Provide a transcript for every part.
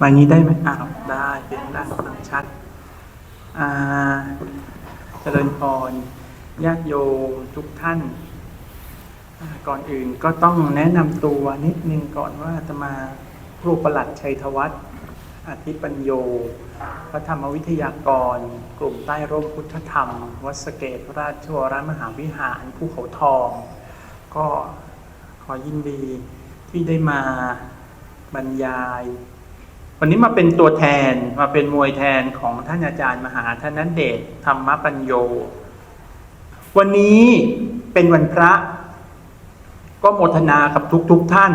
มางี้ได้ไหมอ้าวได้เป็นได้ฟังชัดอาเจริญพรญาติโยมทุกท่าน ก่อนอื่นก็ต้องแนะนำตัวนิดนึงก่อนว่าจะมาครูประหลัดชัยธวัฒน์อธิปัญโย พระธรรมวิทยากร กลุ่มใต้ร่มพุทธธรรม วัดสเกตราชวรมหาวิหารภูเขาทอง ก็ขอยินดีที่ได้มาบรรยาย วันนี้มาเป็นตัวแทนมาเป็นมวยแทนของท่านอาจารย์มหาธนเดชธรรมปัญโย วันนี้เป็นวันพระ ก็โมทนากับทุกๆทท่าน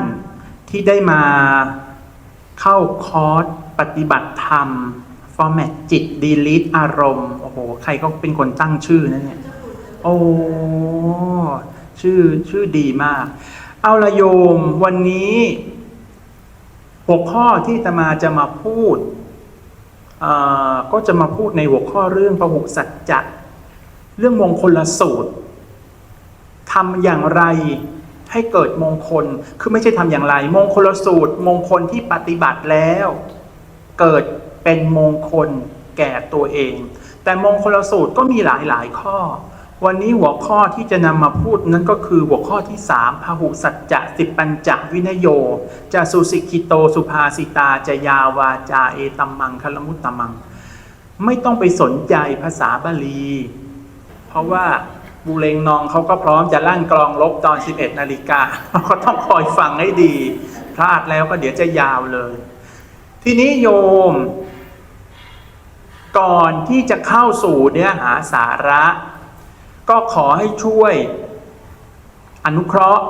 ที่ได้มาเข้าคอร์สปฏิบัติธรรม ฟอร์แมตจิตดีลิทอารมณ์ โอ้โห ใครก็เป็นคนตั้งชื่อนะเนี่ย โอ้ชื่อชื่อดีมาก เอาละโยมวันนี้ หัวข้อที่ตมาจะมาพูดก็จะมาพูดในหัวข้อเรื่องพหุสัจจะเรื่องมงคลสูตรทำอย่างไรให้เกิดมงคล คือไม่ใช่ทำอย่างไร มงคลสูตร มงคลที่ปฏิบัติแล้ว เกิดเป็นมงคลแก่ตัวเอง แต่มงคลสูตรก็มีหลายหลายๆข้อ วันนี้หัวข้อที่จะนำมาพูดนั้นก็คือหัวข้อที่ 3พหุสัจจะสิปัญจวินโยจะสุสิกิโตสุภาสิตาจะยาวาจาเอตัมมังคลมุตตมัง ไม่ต้องไปสนใจภาษาบาลี เพราะว่าบูเลงนองเขาก็พร้อมจะลั่นกลองลบตอน 11นาฬิกาเราก็ต้องคอยฟังให้ดี พลาดแล้วก็เดี๋ยวจะยาวเลย ทีนี้โยม ก่อนที่จะเข้าสู่เนื้อหาสาระ ก็ขอให้ช่วย อนุเคราะห์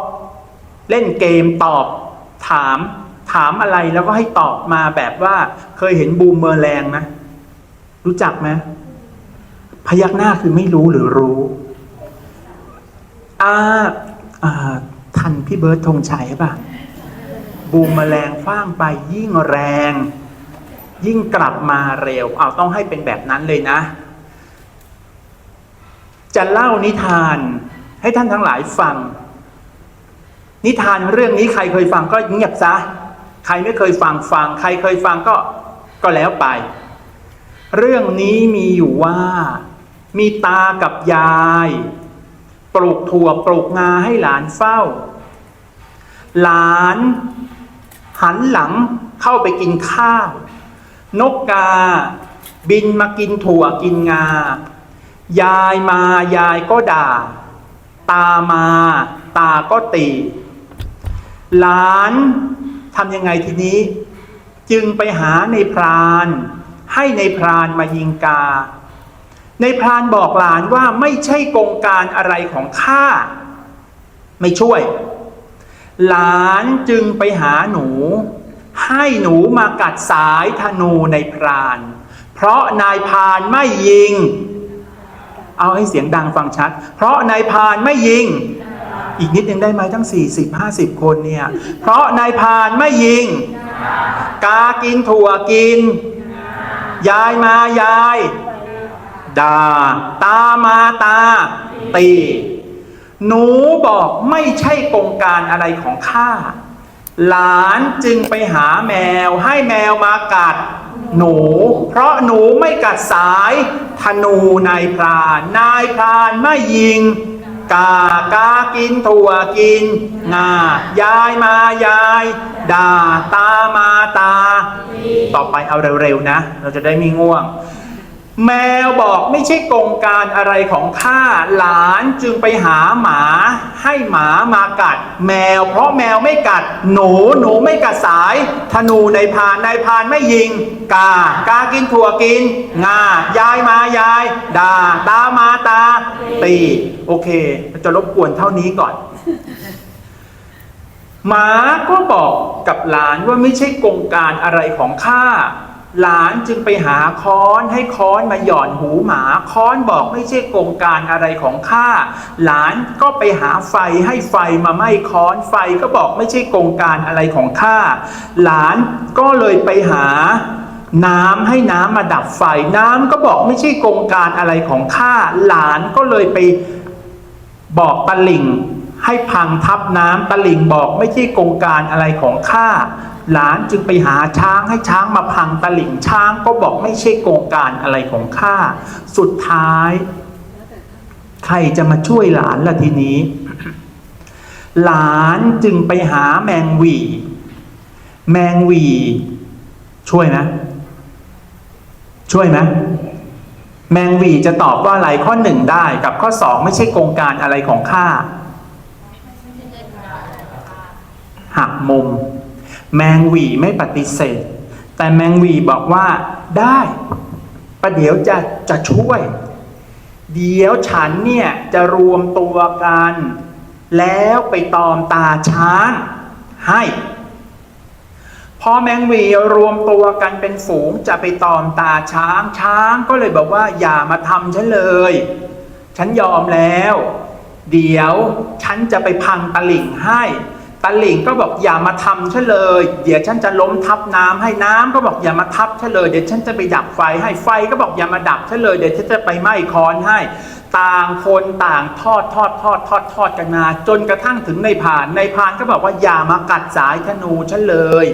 เล่นเกมตอบถามถามอะไรแล้วก็ให้ตอบมาแบบว่าเคยเห็นบูมเมอร์แรงไหมรู้จักไหมพยักหน้าคือไม่รู้หรือรู้อ่าอ่าทันพี่เบิร์ดธงชัยป่ะ บูมแมลงคว้างไปยิ่งแรง ยิ่งกลับมาเร็ว เอาต้องให้เป็นแบบนั้นเลยนะ จะเล่านิทานให้ท่านทั้งหลายฟัง นิทานเรื่องนี้ใครเคยฟังก็เงียบซะ ใครไม่เคยฟังฟัง ใครเคยฟังก็ก็แล้วไป เรื่องนี้มีอยู่ว่า มีตากับยาย ปลูกถั่วปลูกงาให้หลานเฝ้า หลานหันหลังเข้าไปกินข้าว นกกา บินมากินถั่วกินงา ยายมายายก็ด่า ตามาตาก็ตี หลานทำยังไงทีนี้ จึงไปหาในพราน ให้ในพรานมายิงกา ในพรานบอกหลานว่าไม่ใช่กงการอะไรของข้าไม่ช่วย หลานจึงไปหาหนู ให้หนูมากัดสายธนูในพราน เพราะนายพรานไม่ยิง เอาให้เสียงดังฟังชัด เพราะนายพานไม่ยิง อีกนิดนึงได้ไหมทั้ง 40 50 คนเนี่ย เพราะนายพานไม่ยิง กากินถั่วกิน ยายมายายด่าตามาตา ตี หนูบอกไม่ใช่กงการอะไรของข้า หลานจึงไปหาแมวให้แมวมากัด หนู เพราะหนูไม่กัดสายธนูนายพรานนายพรานไม่ยิง กากากินถั่วกินงายายมายาย ด่าตามาตา ต่อไปเอาเร็วๆนะ เราจะได้มีง่วง แมวบอกไม่ใช่กงการอะไรของข้าหลานจึงไปหาหมา ให้หมามากัด แมว เพราะแมวไม่กัด หนูหนูไม่กัดสาย ธนูในพานในพานไม่ยิง กากากินถั่วกิน งายายมายายด่าตามาตา ตี โอเค จะรบกวนเท่านี้ก่อน หมาก็บอกกับหลานว่าไม่ใช่กงการอะไรของข้า หลานจึงไปหาค้อนให้ค้อนมาหย่อนหูหมา ค้อนบอกไม่ใช่กงการอะไรของข้าหลานก็ไปหาไฟให้ไฟมาไหม้ค้อนไฟก็บอกไม่ใช่กงการอะไรของข้าหลานก็เลยไปหาน้ำให้น้ำมาดับไฟ น้ำก็บอกไม่ใช่กงการอะไรของข้าหลานก็เลยไปบอกตะลิ่งให้พังทับน้ำตะลิ่งบอกไม่ใช่กงการอะไรของข้า หลานจึงไปหาช้างให้ช้างมาพังตะลิงช้างก็บอกไม่ใช่กงการอะไรของข้าสุดท้าย ใครจะมาช่วยหลานล่ะทีนี้ หลานจึงไปหาแมงวีแมงวีช่วยไหมช่วยไหมแมงวีจะตอบว่าอะไรข้อหนึ่งได้กับข้อสองไม่ใช่โครงการอะไรของข้าหักมุม แมงหวีไม่ปฏิเสธ แต่แมงหวีบอกว่าได้ประเดี๋ยวจะจะช่วย เดี๋ยวฉันเนี่ยจะรวมตัวกัน แล้วไปตอมตาช้างให้ พอแมงวีรวมตัวกันเป็นฝูงจะไปตอมตาช้างช้างก็เลยบอกว่าอย่ามาทำฉันเลย ฉันยอมแล้ว เดี๋ยวฉันจะไปพังตะลิ่งให้ ตะหลิ่งก็บอกอย่ามาทำฉันเลย เดี๋ยวฉันจะล้มทับน้ำให้น้ำก็บอกอย่ามาทับฉันเลยเดี๋ยวฉันจะไปดับไฟให้ไฟก็บอกอย่ามาดับฉันเลยเดี๋ยวฉันจะไปไหม้คอนให้ ต่างคนต่างทอดทอดทอดทอดทอดกันมาจนกระทั่งถึงในพานในพานก็บอกว่าอย่ามากัดสายธนูฉันเลย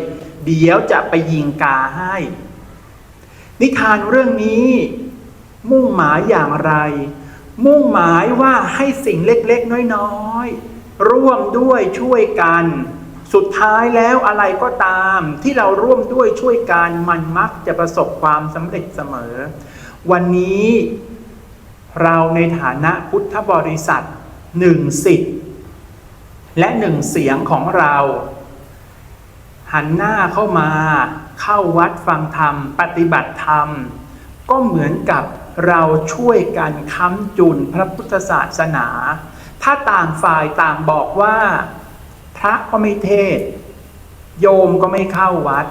เดี๋ยวจะไปยิงกาให้ นิทานเรื่องนี้ มุ่งหมายอย่างไร มุ่งหมายว่าให้สิ่งเล็กๆน้อยๆ ร่วมด้วยช่วยกัน สุดท้ายแล้วอะไรก็ตามที่เราร่วมด้วยช่วยกันมันมักจะประสบความสำเร็จเสมอ วันนี้เราในฐานะพุทธบริษัทหนึ่งสิทธิ์และหนึ่งเสียงของเรา หันหน้าเข้ามาเข้าวัดฟังธรรม ปฏิบัติธรรม ก็เหมือนกับเราช่วยกันค้ำจุนพระพุทธศาสนา ถ้าต่างฝ่ายต่างบอกว่า พระก็ไม่เทศ โยมก็ไม่เข้าวัด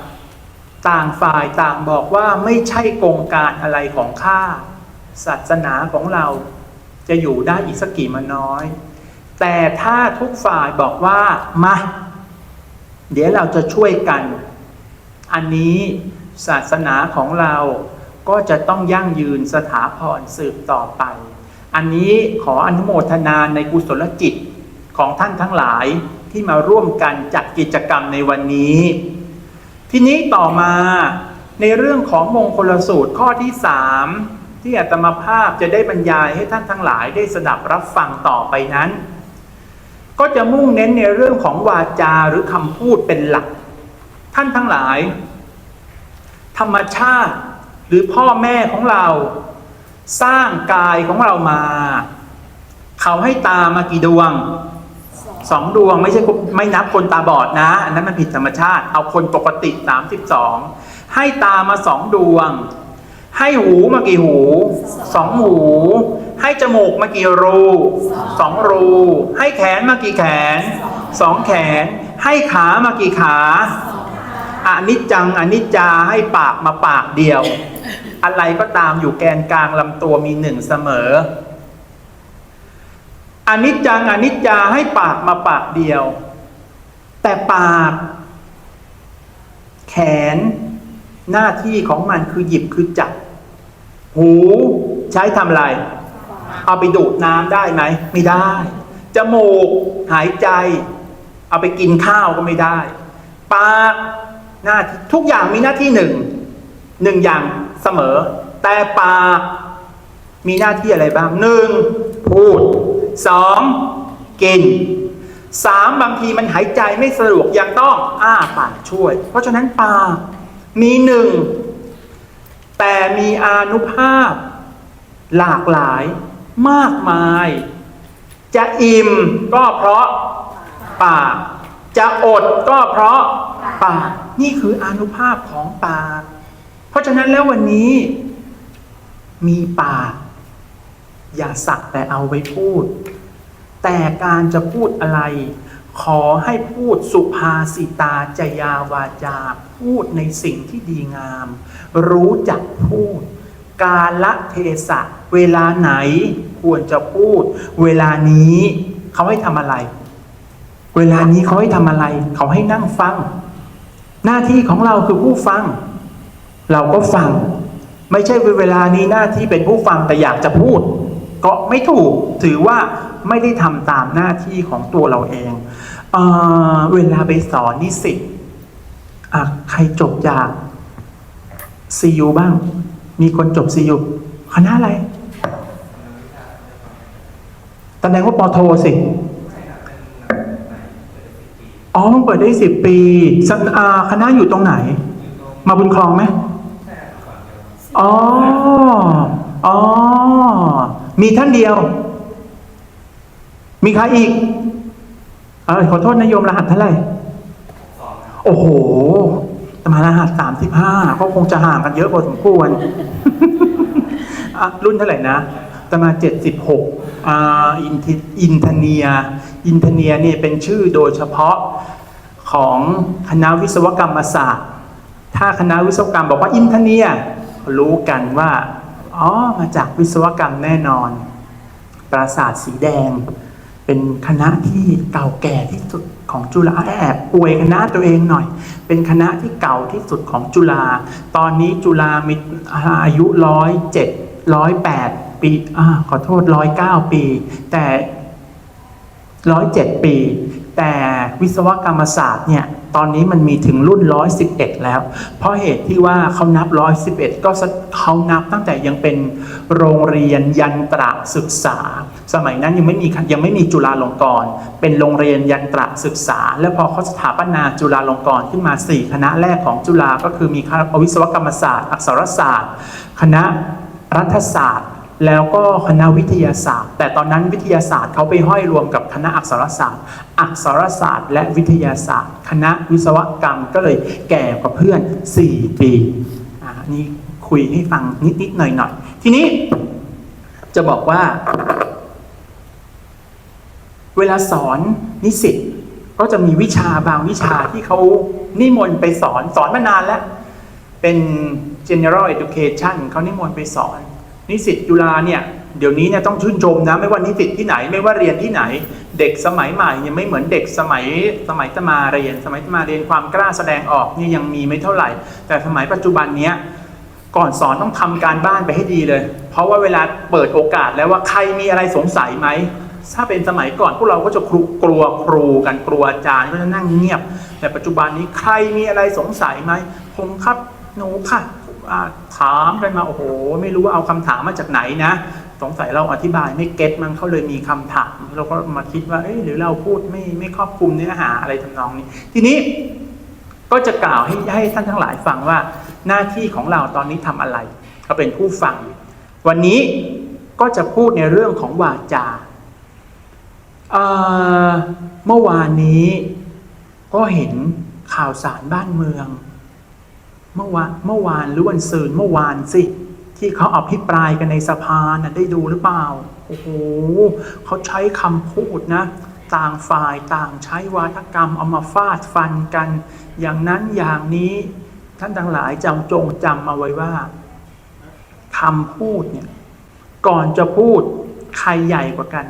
ต่างฝ่ายต่างบอกว่าไม่ใช่กงการอะไรของข้าศาสนาของเราจะอยู่ได้อีกสักกี่มันน้อย แต่ถ้าทุกฝ่ายบอกว่ามาเดี๋ยวเราจะช่วยกัน อันนี้ศาสนาของเราก็จะต้องยั่งยืนสถาพรสืบต่อไป อันนี้ขออนุโมทนาในกุศลจิตของท่านทั้งหลายที่มาร่วมกันจัดกิจกรรมในวันนี้ ทีนี้ต่อมาในเรื่องของมงคลสูตรข้อที่สามที่อาตมาภาพจะได้บรรยายให้ท่านทั้งหลายได้สดับรับฟังต่อไปนั้น ก็จะมุ่งเน้นในเรื่องของวาจาหรือคำพูดเป็นหลัก ท่านทั้งหลาย ธรรมชาติหรือพ่อแม่ของเรา สร้างกายของเรามา เขาให้ตามากี่ดวงสองดวงไม่ใช่ไม่นับคนตาบอดนะ อันนั้นมันผิดธรรมชาติ เอาคนปกติสามสิบสองให้ตามาสองดวง ให้หูมากี่หูสองหู ให้จมูกมากี่รูสองรู ให้แขนมากี่แขนสองแขน ให้ขามากี่ขาอนิจจังอนิจจาให้ปากมาปากเดียว อะไรก็ตามอยู่แกนกลางลำตัวมีหนึ่งเสมออนิจจังอนิจจาให้ปากมาปากเดียว แต่ปาก แขน หน้าที่ของมันคือหยิบคือจับ หูใช้ทำอะไร เอาไปดูดน้ำได้ไหม ไม่ได้ จมูกหายใจ เอาไปกินข้าวก็ไม่ได้ ปากหน้าทุกอย่างมีหน้าที่หนึ่งหนึ่งอย่าง เสมอ แต่ปากมีหน้าที่อะไรบ้างหนึ่งพูดสองกินสามบางทีมันหายใจไม่สะดวกยังต้องอ้าปากช่วย เพราะฉะนั้นปากมีหนึ่งแต่มีอานุภาพ หลากหลายมากมาย จะอิ่มก็เพราะปาก จะอดก็เพราะปาก นี่คืออานุภาพของปาก ราะฉะนั้นแล้ววันนี้มีปาก อย่าสักแต่เอาไว้พูด แต่การจะพูดอะไร ขอให้พูดสุภาสิตาจยาวาจา พูดในสิ่งที่ดีงาม รู้จักพูด กาละเทศะ เวลาไหนควรจะพูด เวลานี้เขาให้ทำอะไร เวลานี้เขาให้ทำอะไร เขาให้นั่งฟัง หน้าที่ของเราคือผู้ฟัง เราก็ฟัง ไม่ใช่เวลานี้หน้าที่เป็นผู้ฟังแต่อยากจะพูด ก็ไม่ถูกถือว่าไม่ได้ทำตามหน้าที่ของตัวเราเองเออเวลาไปสอนนิสิตใครจบจากซียูบ้าง มีคนจบซียูคณะอะไรแสดงว่าปอโทสิอ๋อเพิ่งเปิดได้สิบปีสนอาคณะอยู่ตรงไหน มาบุญคลองไหม อ๋อ อ๋อ มีท่านเดียว มีใครอีกอขอโทษนายโยมรหัสเท่าไหร่โอ้โหตมารหัสสามสิบห้าก็คงจะห่างกันเยอะพอสมควรอะรุ่นเท่าไหร่นะตมาเจ็ดสิบหกอ่าอินทิอินทเนีย อินทเนียนี่เป็นชื่อโดยเฉพาะของคณะวิศวกรรมศาสตร์ ถ้าคณะวิศวกรรมบอกว่าอินทเนีย รู้กันว่าอ๋อมาจากวิศวกรรมแน่นอน ปราสาทสีแดง เป็นคณะที่เก่าแก่ที่สุดของจุฬาแอบอวยคณะตัวเองหน่อย เป็นคณะที่เก่าที่สุดของจุฬาตอนนี้จุฬามีอายุร้อยเจ็ดร้อยแปดปีอาขอโทษร้อยเก้าปี แต่ร้อยเจ็ดปี แต่วิศวกรรมศาสตร์เนี่ยตอนนี้มันมีถึงรุ่นร้อยสิบเอ็ดแล้ว เพราะเหตุที่ว่าเขานับร้อยสิบเอ็ดก็เขานับตั้งแต่ยังเป็นโรงเรียนยันตระศึกษา สมัยนั้นยังไม่มียังไม่มีจุฬาลงกรณ์เป็นโรงเรียนยันตระศึกษา แล้วพอเขาสถาปนาจุฬาลงกรณ์ขึ้นมาสี่คณะแรกของจุฬาก็คือมีคณะวิศวกรรมศาสตร์ อักษรศาสตร์ คณะรัฐศาสตร์ แล้วก็คณะวิทยาศาสตร์ แต่ตอนนั้นวิทยาศาสตร์เขาไปห้อยรวมกับคณะอักษรศาสตร์ อักษรศาสตร์และวิทยาศาสตร์ คณะวิศวกรรมก็เลยแก่กว่าเพื่อน 4 ปีอ่านี่คุยให้ฟังนิดๆหน่อยๆ ทีนี้จะบอกว่า เวลาสอนนิสิตก็จะมีวิชาบางวิชาที่เขานิมนต์ไปสอนสอนมานานแล้ว เป็น general education เขานิมนต์ไปสอน นิสิตจุฬาเนี่ยเดี๋ยวนี้เนี่ยต้องชื่นชมนะไม่ว่านิสิตที่ไหนไม่ว่าเรียนที่ไหน เด็กสมัยใหม่ยังไม่เหมือนเด็กสมัยสมัยจะมาเรียน สมัยจะมาเรียนความกล้าแสดงออกเนี่ยยังมีไม่เท่าไหร่ แต่สมัยปัจจุบันเนี้ยก่อนสอนต้องทำการบ้านไปให้ดีเลย เพราะว่าเวลาเปิดโอกาสแล้วว่าใครมีอะไรสงสัยไหมถ้าเป็นสมัยก่อนพวกเราก็จะกลัวครูกันกลัวอาจารย์ก็จะนั่งเงียบ แต่ปัจจุบันนี้ใครมีอะไรสงสัยไหมผมครับหนูค่ะ ถามกันมาโอ้โห ไม่รู้ว่าเอาคำถามมาจากไหนนะสงสัยเราอธิบายไม่เก็ตมันเขาเลยมีคำถามเราก็มาคิดว่าเอ้ยหรือเราพูดไม่ไม่ครอบคลุมเนื้อหาอะไรทำนองนี้ ทีนี้ก็จะกล่าวให้ให้ท่านทั้งหลายฟังว่า หน้าที่ของเราตอนนี้ทำอะไรเราเป็นผู้ฟัง วันนี้ก็จะพูดในเรื่องของวาจาเมื่อวานนี้ก็เห็นข่าวสารบ้านเมือง เมื่อวานเมื่อวานหรือวันซืนเมื่อวานสิ ที่เขาอภิปรายกันในสภานะได้ดูหรือเปล่าโอ้โหเขาใช้คำพูดนะ ต่างฝ่ายต่างใช้วาทกรรมเอามาฟาดฟันกัน อย่างนั้นอย่างนี้ท่านทั้งหลายจำจงจำมาไว้ว่าคำพูดเนี่ยก่อนจะพูดใครใหญ่กว่ากัน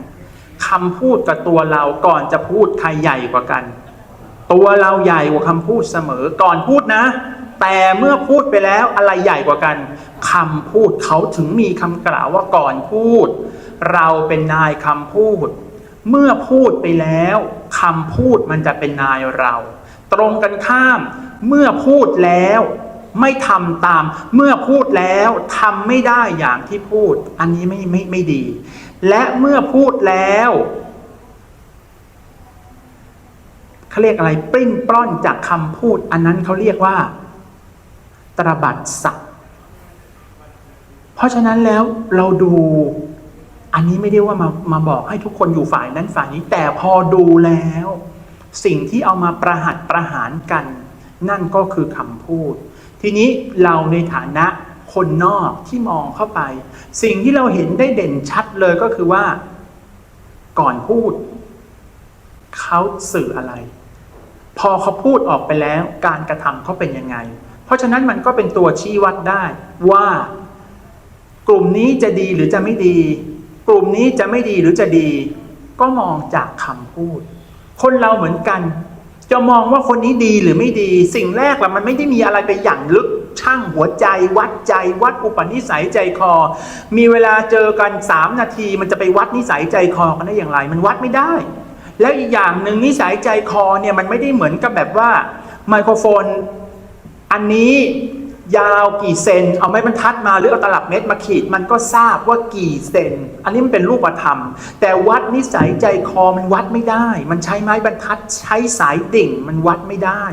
คำพูดกับตัวเราก่อนจะพูดใครใหญ่กว่ากัน ตัวเราใหญ่กว่าคำพูดเสมอก่อนพูดนะ แต่เมื่อพูดไปแล้วอะไรใหญ่กว่ากันคำพูดเขาถึงมีคำกล่าวว่าก่อนพูด เราเป็นนายคำพูด เมื่อพูดไปแล้วคำพูดมันจะเป็นนายเรา ตรงกันข้าม เมื่อพูดแล้วไม่ทำตาม เมื่อพูดแล้วทำไม่ได้อย่างที่พูด อันนี้ไม่ไม่ไม่ดี และเมื่อพูดแล้วเขาเรียกอะไรปริ้นปล้อนจากคำพูด อันนั้นเขาเรียกว่า ตรบัดสัตว์เพราะฉะนั้นแล้วเราดูอันนี้ไม่ได้ว่ามามาบอกให้ทุกคนอยู่ฝ่ายนั้นฝ่ายนี้ แต่พอดูแล้ว สิ่งที่เอามาประหัตประหารกัน นั่นก็คือคำพูด ทีนี้เราในฐานะคนนอกที่มองเข้าไป สิ่งที่เราเห็นได้เด่นชัดเลยก็คือว่า ก่อนพูดเขาสื่ออะไร พอเขาพูดออกไปแล้ว การกระทำเขาเป็นยังไง เพราะฉะนั้นมันก็เป็นตัวชี้วัดได้ว่ากลุ่มนี้จะดีหรือจะไม่ดี กลุ่มนี้จะไม่ดีหรือจะดี ก็มองจากคำพูด คนเราเหมือนกัน จะมองว่าคนนี้ดีหรือไม่ดี สิ่งแรกละมันไม่ได้มีอะไรไปหยั่งลึกช่างหัวใจ วัดใจ วัดอุปนิสัยใจคอ มีเวลาเจอกันสามนาที มันจะไปวัดนิสัยใจคอกันได้อย่างไร มันวัดไม่ได้ แล้วอีกอย่างหนึ่งนิสัยใจคอเนี่ยมันไม่ได้เหมือนกับแบบว่าไมโครโฟน อันนี้ยาวกี่เซน เอาไม้บรรทัดมาหรือเอาตลับเม็ดมาขีด มันก็ทราบว่ากี่เซน อันนี้มันเป็นรูปธรรม แต่วัดนิสัยใจคอมันวัดไม่ได้ มันใช้ไม้บรรทัดใช้สายดิ่งมันวัดไม่ได้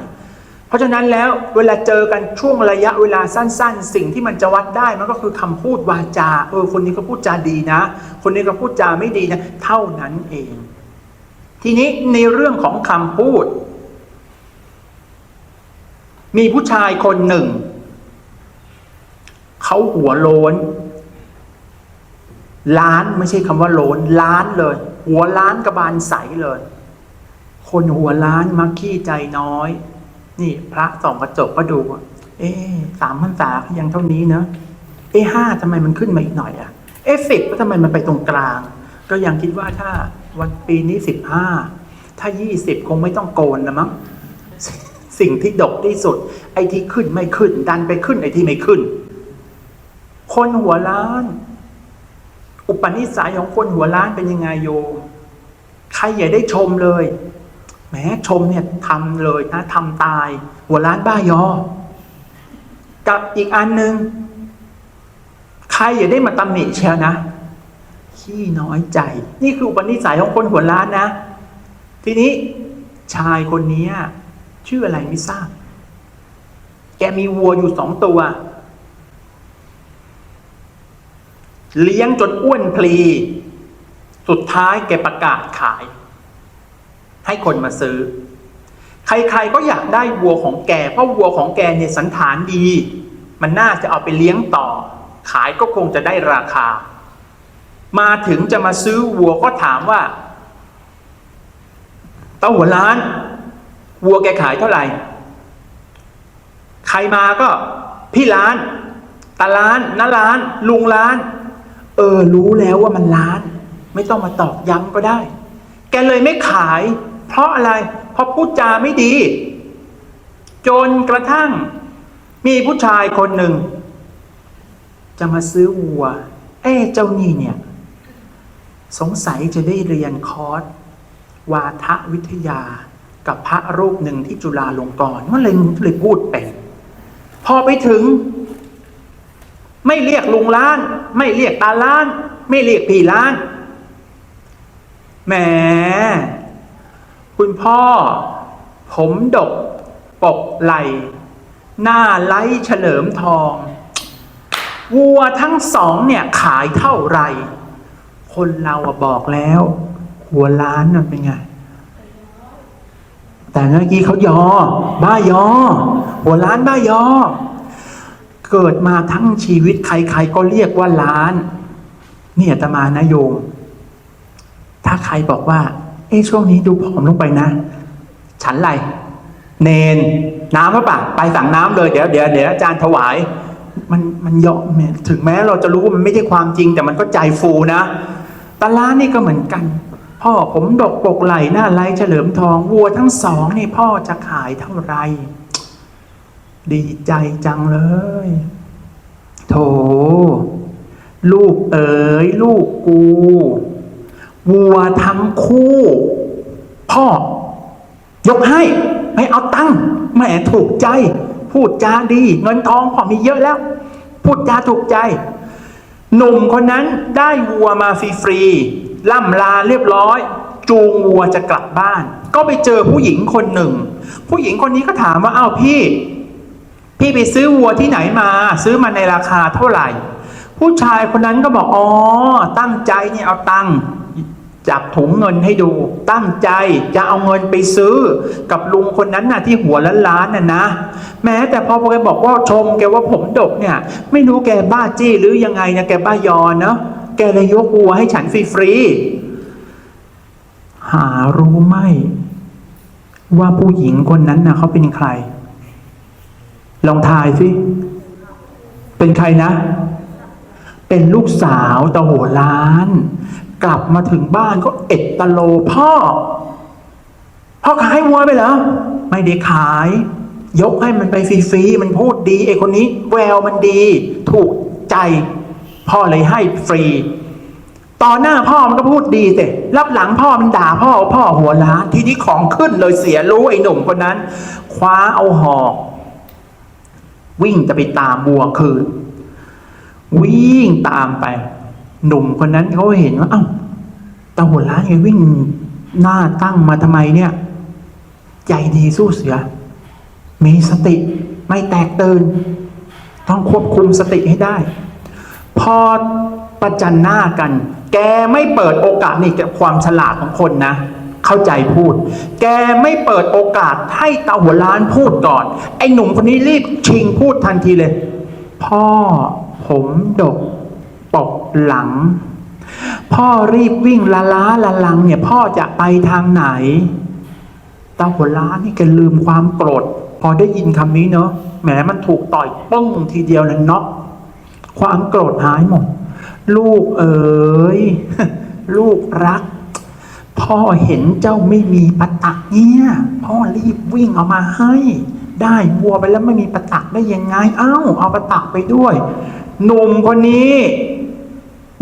เพราะฉะนั้นแล้วเวลาเจอกันช่วงระยะเวลาสั้น ๆ สิ่งที่มันจะวัดได้มันก็คือคำพูดวาจา เออคนนี้ก็พูดจาดีนะ คนนี้ก็พูดจาไม่ดีนะ เท่านั้นเอง ทีนี้ในเรื่องของคำพูด มีผู้ชายคนหนึ่ง เขาหัวโล้น ล้านไม่ใช่คำว่าโล้น ล้านเลย หัวล้านกระบาลใสเลย คนหัวล้านมักขี้ใจน้อย นี่ พระส่องกระจกก็ดู เอ๊สามพรรษายังเท่านี้เนอะเอ๊ห้าทำไมมันขึ้นมาอีกหน่อยอะเอ๊สิบทำไมมันไปตรงกลาง ก็ยังคิดว่าถ้าวันปีนี้สิบห้าถ้ายี่สิบคงไม่ต้องโกนนะมั้ง สิ่งที่ดกที่สุด ไอ้ที่ขึ้นไม่ขึ้น ดันไปขึ้นไอ้ที่ไม่ขึ้น คนหัวล้าน อุปนิสัยของคนหัวล้านเป็นยังไงโยมใครอย่าได้ชมเลยแหมชมเนี่ยทำเลยนะทำตาย หัวล้านบ้ายอ กับอีกอันหนึ่งใครอย่าได้มาตำหนิเชียวนะขี้น้อยใจ นี่คืออุปนิสัยของคนหัวล้านนะ ทีนี้ชายคนนี้ ชื่ออะไรไม่ทราบ แกมีวัวอยู่สองตัว เลี้ยงจนอ้วนพลี สุดท้ายแกประกาศขาย ให้คนมาซื้อ ใครๆก็อยากได้วัวของแก เพราะวัวของแกเนี่ยสันฐานดี มันน่าจะเอาไปเลี้ยงต่อ ขายก็คงจะได้ราคา มาถึงจะมาซื้อวัวก็ถามว่าเต้าหัวล้าน วัวแกขายเท่าไหร่ ใครมาก็พี่ล้านตาล้านน้าล้าน ลุงล้าน เออ รู้แล้วว่ามันล้าน ไม่ต้องมาตอกย้ำก็ได้ แกเลยไม่ขาย เพราะอะไร เพราะพูดจาไม่ดี จนกระทั่ง มีผู้ชายคนหนึ่ง จะมาซื้อวัว เอ๊ะเจ้านี่เนี่ย สงสัยจะได้เรียนคอร์สวาทวิทยา กับพระรูปหนึ่งที่จุฬาลงกรณ์มันเลยเลยพูดเป็นพอไปถึง ไม่เรียกลุงล้าน ไม่เรียกตาล้าน ไม่เรียกพี่ล้านแหมคุณพ่อ ผมดก ปกไหลหน้าไล้เฉลิมทอง วัวทั้งสองเนี่ยขายเท่าไหร่ คนเราบอกแล้ว หัวล้านมันเป็นไง แต่เมื่อกี้เขายอ บ้ายอ หัวล้านบ้ายอ เกิดมาทั้งชีวิตใคร ๆ ก็เรียกว่าล้าน เนี่ยอตมานะโยม ถ้าใครบอกว่า เอ้ช่วงนี้ดูผอมลงไปนะ ฉันไร เนน น้ำหรือเปล่าไปสั่งน้ำเลย เดี๋ยวเดี๋ยวเดี๋ยวอาจารย์ถวาย มันมันเยอะแม้ถึงแม้เราจะรู้ว่ามันไม่ใช่ความจริง แต่มันก็ใจฟูนะตาล้านนี่ก็เหมือนกัน พ่อผมดกปกไหลหน้าไร้เฉลิมทองวัวทั้งสองนี่พ่อจะขายเท่าไหร่ดีใจจังเลย โถ ลูกเอ๋ยลูกกูวัวทั้งคู่ พ่อ ยกให้ ไม่เอาตังค์แหมถูกใจ พูดจาดี เงินทองพ่อมีเยอะแล้ว พูดจาถูกใจ หนุ่มคนนั้นได้วัวมาฟรีๆ ล่ำลาเรียบร้อย จูงวัวจะกลับบ้าน ก็ไปเจอผู้หญิงคนหนึ่ง ผู้หญิงคนนี้ก็ถามว่าอ้าวพี่ พี่ไปซื้อวัวที่ไหนมา ซื้อมาในราคาเท่าไหร่ ผู้ชายคนนั้นก็บอกอ๋อตั้งใจเนี่ยเอาตังค์จับถุงเงินให้ดูตั้งใจจะเอาเงินไปซื้อกับลุงคนนั้นน่ะที่หัวล้านล้านๆน่ะนะ แม้แต่พอแกบอกว่าชมแกว่าผมดกเนี่ย ไม่รู้แกบ้าจี้หรือยังไงนะแกบ้ายอนเนาะ แกเลยยกวัวให้ฉันฟรีๆหารู้ไหมว่าผู้หญิงคนนั้นน่ะเขาเป็นใคร ลองทายสิ เป็นใครนะ เป็นลูกสาวตะโหล้าน กลับมาถึงบ้านก็เอ็ดตะโลพ่อ พ่อขายวัวไปเหรอ ไม่ได้ขาย ยกให้มันไปฟรีๆ มันพูดดีไอ้คนนี้ แววมันดี ถูกใจ พ่อเลยให้ฟรี ต่อหน้าพ่อมันก็พูดดีแต่รับหลังพ่อมันด่าพ่อพ่อหัวล้าน ทีนี้ของขึ้นเลยเสียรู้ไอ้หนุ่มคนนั้น คว้าเอาหอก วิ่งจะไปตามบัวคืน วิ่งตามไป หนุ่มคนนั้นเขาเห็นว่า เอ้าตาหัวล้านไงวิ่งหน้าตั้งมาทำไมเนี่ย ใจดีสู้เสือ มีสติไม่แตกตื่น ต้องควบคุมสติให้ได้ พอประจันหน้ากัน แกไม่เปิดโอกาสนี่แกความฉลาดของคนนะ เข้าใจพูด แกไม่เปิดโอกาสให้ตาหัวล้านพูดก่อน ไอ้หนุ่มคนนี้รีบชิงพูดทันทีเลย พ่อผมดกปกหลัง พ่อรีบวิ่งละล้าละลัง เนี่ย พ่อจะไปทางไหนตาหัวล้านนี่แกลืมความโกรธพอได้ยินคำนี้เนาะแหมมันถูกต่อยปึ้งทีเดียวนั่นเนาะ ความโกรธหายหมด ลูกเอ๋ยลูกรัก พ่อเห็นเจ้าไม่มีปะตักเนี่ย พ่อรีบวิ่งเอามาให้ ได้วัวไปแล้วไม่มีปะตักได้ยังไง เอ้า เอาปะตักไปด้วยหนุ่มคนนี้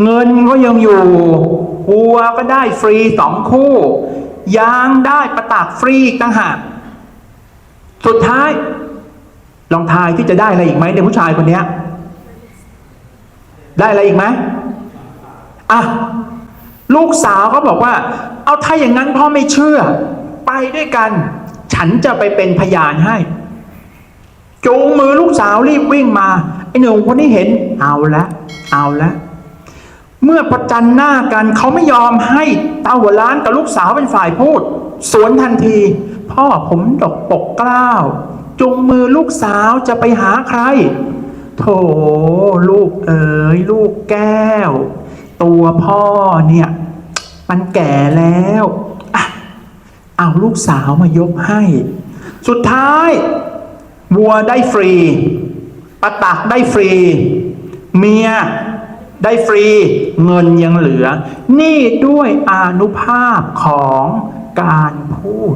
เงินก็ยังอยู่วัวก็ได้ฟรีสองคู่ ยางได้ประตักฟรีต่างหากสุดท้าย ลองทายที่จะได้อะไรอีกไหมในผู้ชายคนเนี้ย ได้อะไรอีกไหมอะลูกสาวก็บอกว่า เอาถ้าอย่างนั้นพ่อไม่เชื่อ ไปด้วยกัน ฉันจะไปเป็นพยานให้จูงมือลูกสาวรีบวิ่งมาไอ้หนุ่มคนนี้เห็นเอาละเอาละเมื่อประจันหน้ากันเขาไม่ยอมให้ตาหัวล้านกับลูกสาวเป็นฝ่ายพูด สวนทันที พ่อผมดกปกกล้าวจุงมือลูกสาวจะไปหาใคร โถลูกเอ๋ยลูกแก้ว ตัวพ่อเนี่ย มันแก่แล้วอะเอาลูกสาวมายกให้ สุดท้าย วัวได้ฟรีปะตักได้ฟรี เมียได้ฟรีเงินยังเหลือ นี่ด้วยอานุภาพของการพูด